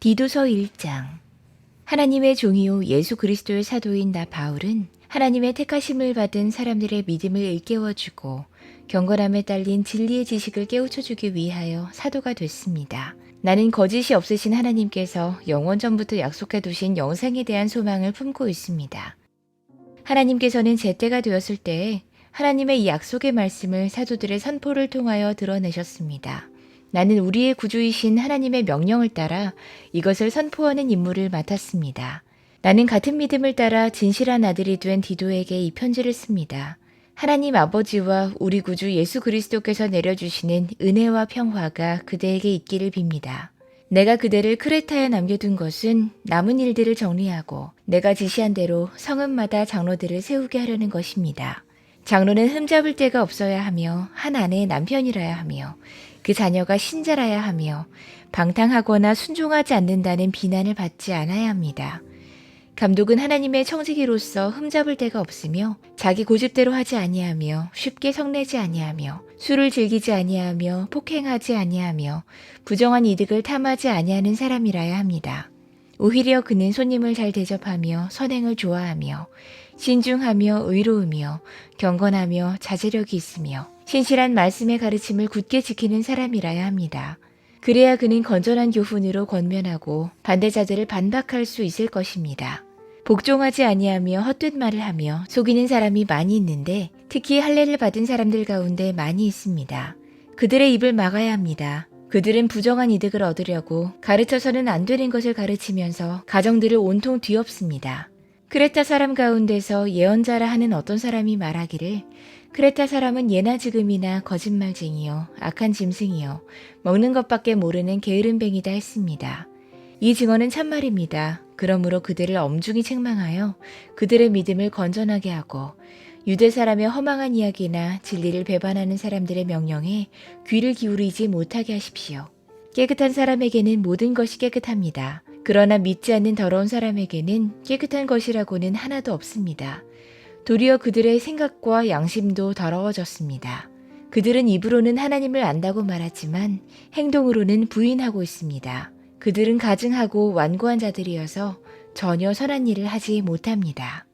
디도서 1장 하나님의 종이요 예수 그리스도의 사도인 나 바울은 하나님의 택하심을 받은 사람들의 믿음을 일깨워주고 경건함에 딸린 진리의 지식을 깨우쳐주기 위하여 사도가 됐습니다. 나는 거짓이 없으신 하나님께서 영원 전부터 약속해 두신 영생에 대한 소망을 품고 있습니다. 하나님께서는 제때가 되었을 때에 하나님의 이 약속의 말씀을 사도들의 선포를 통하여 드러내셨습니다. 나는 우리의 구주이신 하나님의 명령을 따라 이것을 선포하는 임무를 맡았습니다. 나는 같은 믿음을 따라 진실한 아들이 된 디도에게 이 편지를 씁니다. 하나님 아버지와 우리 구주 예수 그리스도께서 내려주시는 은혜와 평화가 그대에게 있기를 빕니다. 내가 그대를 크레타에 남겨둔 것은 남은 일들을 정리하고 내가 지시한 대로 성읍마다 장로들을 세우게 하려는 것입니다. 장로는 흠잡을 데가 없어야 하며 한 아내의 남편이라야 하며 그 자녀가 신자라야 하며 방탕하거나 순종하지 않는다는 비난을 받지 않아야 합니다. 감독은 하나님의 청지기로서 흠잡을 데가 없으며 자기 고집대로 하지 아니하며 쉽게 성내지 아니하며 술을 즐기지 아니하며 폭행하지 아니하며 부정한 이득을 탐하지 아니하는 사람이라야 합니다. 오히려 그는 손님을 잘 대접하며 선행을 좋아하며 신중하며 의로우며 경건하며 자제력이 있으며 신실한 말씀의 가르침을 굳게 지키는 사람이라야 합니다. 그래야 그는 건전한 교훈으로 권면하고 반대자들을 반박할 수 있을 것입니다. 복종하지 아니하며 헛된 말을 하며 속이는 사람이 많이 있는데 특히 할례를 받은 사람들 가운데 많이 있습니다. 그들의 입을 막아야 합니다. 그들은 부정한 이득을 얻으려고 가르쳐서는 안 되는 것을 가르치면서 가정들을 온통 뒤엎습니다. 크레타 사람 가운데서 예언자라 하는 어떤 사람이 말하기를 크레타 사람은 예나 지금이나 거짓말쟁이요 악한 짐승이요 먹는 것밖에 모르는 게으름뱅이다 했습니다. 이 증언은 참말입니다. 그러므로 그들을 엄중히 책망하여 그들의 믿음을 건전하게 하고 유대 사람의 허망한 이야기나 진리를 배반하는 사람들의 명령에 귀를 기울이지 못하게 하십시오. 깨끗한 사람에게는 모든 것이 깨끗합니다. 그러나 믿지 않는 더러운 사람에게는 깨끗한 것이라고는 하나도 없습니다. 도리어 그들의 생각과 양심도 더러워졌습니다. 그들은 입으로는 하나님을 안다고 말하지만 행동으로는 부인하고 있습니다. 그들은 가증하고 완고한 자들이어서 전혀 선한 일을 하지 못합니다.